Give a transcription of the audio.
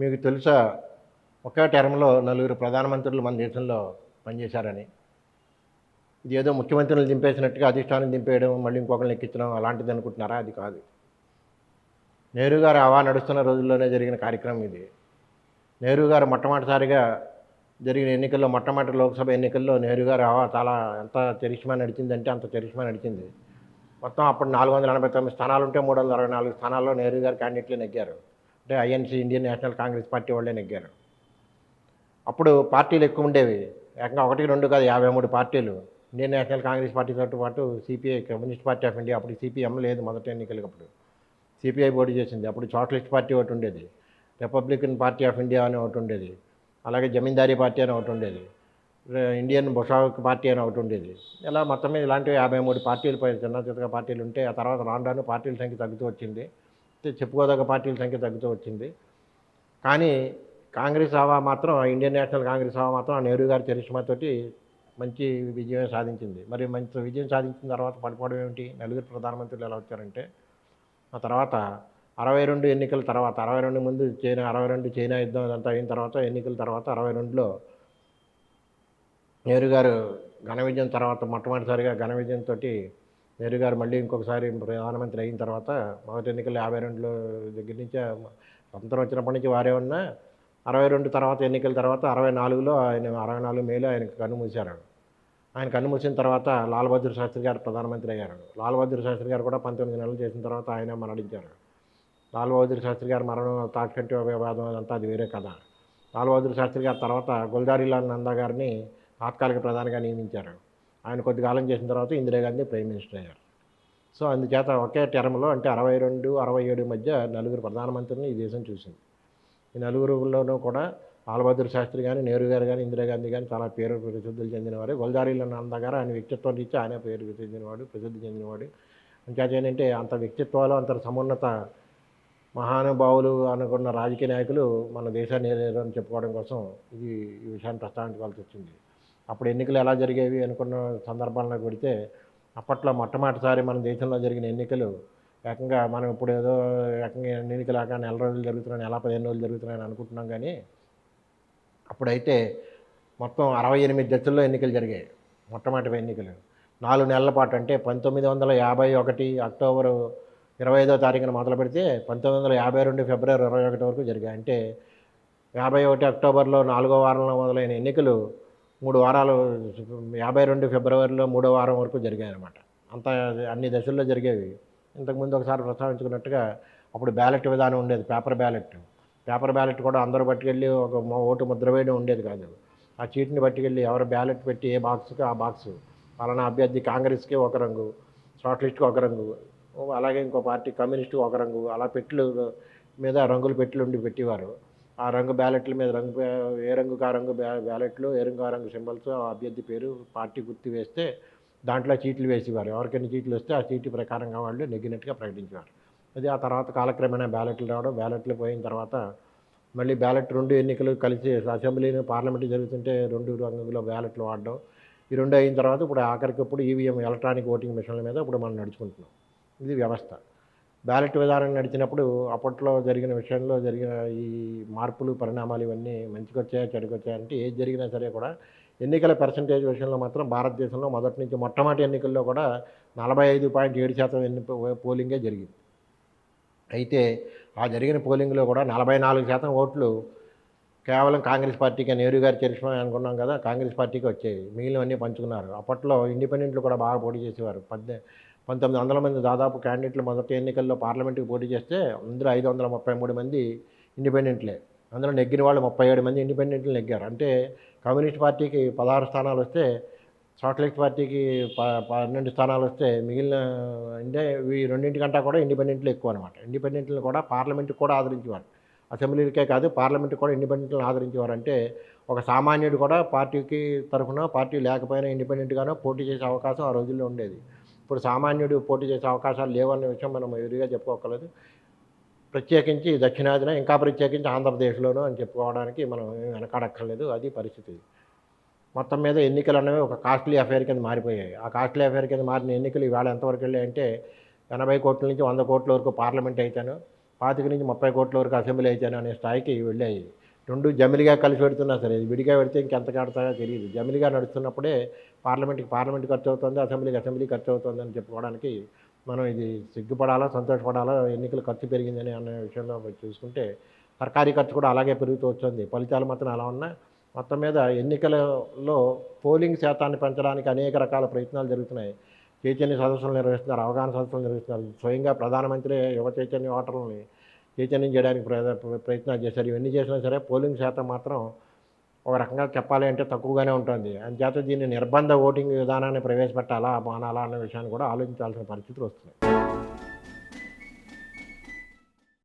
మీకు తెలుసా ఒకే టర్మ్లో నలుగురు ప్రధానమంత్రులు మన దేశంలో పనిచేశారని. ఇది ఏదో ముఖ్యమంత్రులు దింపేసినట్టుగా అధిష్టానం దింపేయడం మళ్ళీ ఇంకొకరిని ఎక్కించడం అలాంటిది అనుకుంటున్నారా? అది కాదు. నెహ్రూ గారు అవా నడుస్తున్న రోజుల్లోనే జరిగిన కార్యక్రమం ఇది. నెహ్రూ గారు మొట్టమొదటిసారిగా జరిగిన ఎన్నికల్లో మొట్టమొదటి లోక్సభ ఎన్నికల్లో నెహ్రూ గారు అవా చాలా ఎంత చరిష్మా నడిచిందంటే అంత చరిష్మా నడిచింది. మొత్తం అప్పుడు నాలుగు వందల ఎనభై తొమ్మిది స్థానాలు ఉంటే మూడు వందల అరవై నాలుగు స్థానాల్లో నెహ్రూ గారు క్యాండిడేట్లు నెగ్గారు అంటే INC Indian National Congress party వాళ్ళే నెగ్గారు. అప్పుడు పార్టీలు ఎక్కువ ఉండేవి. ఏకంగా ఒకటి రెండు కాదు యాభై మూడు పార్టీలు. ఇండియన్ నేషనల్ కాంగ్రెస్ పార్టీతో పాటు CPI Communist Party of India అప్పుడు సిపిఎం లేదు మొదటి ఎన్నికలకి అప్పుడు సిపిఐ పోటీ చేసింది. అప్పుడు సోషలిస్ట్ పార్టీ ఒకటి ఉండేది. రిపబ్లికన్ పార్టీ ఆఫ్ ఇండియా అని ఒకటి ఉండేది. అలాగే జమీందారీ పార్టీ అని ఒకటి ఉండేది. ఇండియన్ బొషాక్ పార్టీ అని ఒకటి ఉండేది. ఇలా మొత్తం మీద ఇలాంటి యాభై మూడు పార్టీలు పై చిన్న చిన్నగా పార్టీలు ఉంటే ఆ తర్వాత రాను రాను పార్టీల సంఖ్య తగ్గుతూ వచ్చింది. చెప్పుకోదగ్గ పార్టీల సంఖ్య తగ్గుతూ వచ్చింది. కానీ కాంగ్రెస్ హవా మాత్రం ఇండియన్ నేషనల్ కాంగ్రెస్ హవా మాత్రం నెహ్రూ గారి చరిష్మాతోటి మంచి విజయం సాధించింది. మరి మంచి విజయం సాధించిన తర్వాత పడిపోవడం ఏమిటి? నలుగురు ప్రధానమంత్రులు ఎలా వచ్చారంటే ఆ తర్వాత అరవై రెండు ఎన్నికల తర్వాత అరవై రెండు ముందు చైనా అరవై రెండు చైనా యుద్ధం అదంతా అయిన తర్వాత ఎన్నికల తర్వాత అరవై రెండులో నెహ్రూ గారు ఘన విజయం తర్వాత మొట్టమొదటిసారిగా ఘన విజయంతో నెహ్రూ గారు మళ్ళీ ఇంకొకసారి ప్రధానమంత్రి అయిన తర్వాత మొదటి ఎన్నికలు యాభై రెండులో దగ్గర నుంచి స్వతంత్రం వచ్చినప్పటి నుంచి వారే ఉన్నా అరవై రెండు తర్వాత ఎన్నికల తర్వాత అరవై నాలుగులో ఆయన అరవై నాలుగు మేలో ఆయన కన్ను మూశారు ఆయన కన్ను మూసిన తర్వాత లాల్ బహదూర్ శాస్త్రి గారు ప్రధానమంత్రి అయ్యారు. లాల్ బహదూర్ శాస్త్రి గారు కూడా పంతొమ్మిది నెలలు చేసిన తర్వాత ఆయన మరణించారు. లాల్ బహదూర్ శాస్త్రి గారు మరణం తాకంటి వివాదం అదంతా అది వేరే కథ. లాల్ బహదూర్ శాస్త్రి గారి తర్వాత గుల్జారీలాల్ నందా గారిని తాత్కాలిక ప్రధానిగా నియమించారు. ఆయన కొద్ది కాలం చేసిన తర్వాత ఇందిరాగాంధీ ప్రైమ్ మినిస్టర్ అయ్యారు. సో అందుచేత ఒకే టెర్మ్లో అంటే అరవై రెండు అరవై ఏడు మధ్య నలుగురు ప్రధానమంత్రిని ఈ దేశం చూసింది. ఈ నలుగురులోనూ కూడా లాల్ శాస్త్రి కానీ నెహ్రూ గారు కానీ ఇందిరాగాంధీ కానీ చాలా పేరు ప్రసిద్ధులు చెందినవారు. గుల్జారీలాల్ నంద గారు ఆయన వ్యక్తిత్వం ఇచ్చి ఆయన పేరు చెందినవాడు ప్రసిద్ధి చెందినవాడు. అంచేత ఏంటంటే అంత వ్యక్తిత్వాలు అంత సమున్నత మహానుభావులు అనుకున్న రాజకీయ నాయకులు మన దేశాన్ని చెప్పుకోవడం కోసం ఇది ఈ విషయాన్ని ప్రస్తావించవలసి వచ్చింది. అప్పుడు ఎన్నికలు ఎలా జరిగేవి అనుకున్న సందర్భాలను పెడితే అప్పట్లో మొట్టమొదటిసారి మన దేశంలో జరిగిన ఎన్నికలు ఏకంగా మనం ఇప్పుడు ఏదో ఏకంగా ఎన్నికలు ఆక నెల రోజులు జరుగుతున్నాయి నెల పదిహేను రోజులు జరుగుతున్నాయని అనుకుంటున్నాం కానీ అప్పుడైతే మొత్తం అరవై ఎనిమిది దశల్లో ఎన్నికలు జరిగాయి మొట్టమొదటి ఎన్నికలు. నాలుగు నెలల పాటు అంటే పంతొమ్మిది వందల యాభై ఒకటి అక్టోబరు ఇరవై ఐదో తారీఖున మొదలు పెడితే పంతొమ్మిది వందల యాభై రెండు ఫిబ్రవరి ఇరవై ఒకటి వరకు జరిగాయి. అంటే యాభై ఒకటి అక్టోబర్లో నాలుగో వారంలో మొదలైన ఎన్నికలు మూడు వారాలు యాభై రెండు ఫిబ్రవరిలో మూడో వారం వరకు జరిగాయి అన్నమాట అంత అన్ని దశల్లో జరిగేవి. ఇంతకుముందు ఒకసారి ప్రస్తావించుకున్నట్టుగా అప్పుడు బ్యాలెట్ విధానం ఉండేది పేపర్ బ్యాలెట్. పేపర్ బ్యాలెట్ కూడా అందరూ పట్టుకెళ్ళి ఒక ఓటు ముద్ర వేయడం ఉండేది కాదు. ఆ చీట్ని పట్టుకెళ్ళి ఎవరు బ్యాలెట్ పెట్టి ఏ బాక్స్కి ఆ బాక్స్ పలానా అభ్యర్థి కాంగ్రెస్కి ఒక రంగు షార్ట్ లిస్ట్కి ఒక రంగు అలాగే ఇంకో పార్టీ కమ్యూనిస్ట్కి ఒక రంగు అలా పెట్లు మీద రంగులు పెట్లు ఉండి పెట్టేవారు. ఆ రంగు బ్యాలెట్ల మీద రంగు ఏ రంగు ఆ రంగు బ్యా- బ్యాలెట్లు ఏ రంగు ఆ రంగు సింబల్స్ ఆ అభ్యర్థి పేరు పార్టీ గుర్తు వేస్తే దాంట్లో చీట్లు వేసేవారు. ఎవరికైనా చీట్లు వస్తే ఆ చీటి ప్రకారంగా వాళ్ళు నెగ్గినట్టుగా ప్రకటించేవారు. అది ఆ తర్వాత కాలక్రమేణా బ్యాలెట్లు రావడం బ్యాలెట్లు పోయిన తర్వాత మళ్ళీ బ్యాలెట్ రెండు ఎన్నికలు కలిసి అసెంబ్లీని పార్లమెంట్ జరుగుతుంటే రెండు రంగులో బ్యాలెట్లు వాడడం ఈ రెండు అయిన తర్వాత ఇప్పుడు ఆఖరికి ఇప్పుడు ఈవీఎం ఎలక్ట్రానిక్ ఓటింగ్ మిషన్ల మీద ఇప్పుడు మనం నడుచుకుంటున్నాం. ఇది వ్యవస్థ. బ్యాలెట్ విధానం నడిచినప్పుడు అప్పట్లో జరిగిన విషయంలో జరిగిన ఈ మార్పులు పరిణామాలు ఇవన్నీ మంచికొచ్చాయా వచ్చాయా అంటే ఏది జరిగినా సరే కూడా ఎన్నికల పర్సంటేజ్ విషయంలో మాత్రం భారతదేశంలో మొదటి నుంచి మొట్టమొదటి ఎన్నికల్లో కూడా నలభై ఐదు పాయింట్ ఏడు శాతం ఎన్ని పోలింగే జరిగింది. అయితే ఆ జరిగిన పోలింగ్లో కూడా నలభై నాలుగు శాతం ఓట్లు కేవలం కాంగ్రెస్ పార్టీకి నెహ్రూ గారి చరిష్మా అనుకున్నాం కదా కాంగ్రెస్ పార్టీకి వచ్చాయి. మిగిలినవన్నీ పంచుకున్నారు. అప్పట్లో ఇండిపెండెంట్లు కూడా బాగా పోటీ చేసేవారు. పద్దె పంతొమ్మిది వందల మంది దాదాపు క్యాండిడేట్లు మొదటి ఎన్నికల్లో పార్లమెంట్కి పోటీ చేస్తే అందులో ఐదు వందల ముప్పై మూడు మంది ఇండిపెండెంట్లే. అందులో నెగ్గిన వాళ్ళు ముప్పై ఏడు మంది ఇండిపెండెంట్లు నెగ్గారు. అంటే కమ్యూనిస్ట్ పార్టీకి పదహారు స్థానాలు వస్తే సోషలిస్ట్ పార్టీకి ప పన్నెండు స్థానాలు వస్తే మిగిలిన అంటే ఈ రెండింటికంటా కూడా ఇండిపెండెంట్లు ఎక్కువ అనమాట ఇండిపెండెంట్లను కూడా పార్లమెంట్కి కూడా ఆదరించేవారు. అసెంబ్లీలకే కాదు పార్లమెంట్ కూడా ఇండిపెండెంట్లను ఆదరించేవారు. అంటే ఒక సామాన్యుడు కూడా పార్టీకి తరఫున పార్టీ లేకపోయినా ఇండిపెండెంట్గానో పోటీ చేసే అవకాశం ఆ రోజుల్లో ఉండేది. ఇప్పుడు సామాన్యుడు పోటీ చేసే అవకాశాలు లేవన్న విషయం మనం ఎదురుగా చెప్పుకోకలేదు. ప్రత్యేకించి దక్షిణాదిన ఇంకా ప్రత్యేకించి ఆంధ్రప్రదేశ్లోనూ అని చెప్పుకోవడానికి మనం వెనకాడక్కర్లేదు. అది పరిస్థితి. మొత్తం మీద ఎన్నికలు అనేవి ఒక కాస్ట్లీ అఫేర్ కింద మారిపోయాయి. ఆ కాస్ట్లీ అఫేర్ కింద మారిన ఎన్నికలు ఈవేళ ఎంతవరకు వెళ్ళాయంటే ఎనభై కోట్ల నుంచి వంద కోట్ల వరకు పార్లమెంట్ అయితేను పాతిక నుంచి ముప్పై కోట్ల వరకు అసెంబ్లీ అయితేను అనే స్థాయికి వెళ్ళాయి. రెండు జమిలిగా కలిసి పెడుతున్నా సరే ఇది విడిగా పెడితే ఇంకెంత కడతాయో తెలియదు. జమిలిగా నడుస్తున్నప్పుడే పార్లమెంట్కి పార్లమెంట్ ఖర్చు అవుతుంది అసెంబ్లీకి అసెంబ్లీ ఖర్చు అవుతుంది అని చెప్పుకోవడానికి మనం ఇది సిగ్గుపడాలా సంతోషపడాలా ఎన్నికల ఖర్చు పెరిగిందని అనే విషయంలో చూసుకుంటే సర్కారీ ఖర్చు కూడా అలాగే పెరుగుతూ వచ్చింది. ఫలితాలు మాత్రం అలా ఉన్నా మొత్తం మీద ఎన్నికలలో పోలింగ్ శాతాన్ని పెంచడానికి అనేక రకాల ప్రయత్నాలు జరుగుతున్నాయి. చైతన్య సదస్సులు నిర్వహిస్తున్నారు అవగాహన సదస్సులు నిర్వహిస్తున్నారు. స్వయంగా ప్రధానమంత్రి యువ చైతన్య ఓటర్లని చైతన్యం చేయడానికి ప్రయత్నాలు చేశారు. ఇవన్నీ చేసినా సరే పోలింగ్ శాతం మాత్రం ఒక రకంగా చెప్పాలి అంటే తక్కువగానే ఉంటుంది. అంచేత దీన్ని నిర్బంధ ఓటింగ్ విధానాన్ని ప్రవేశపెట్టాలా మానాలా అన్న విషయాన్ని కూడా ఆలోచించాల్సిన పరిస్థితులు వస్తున్నాయి.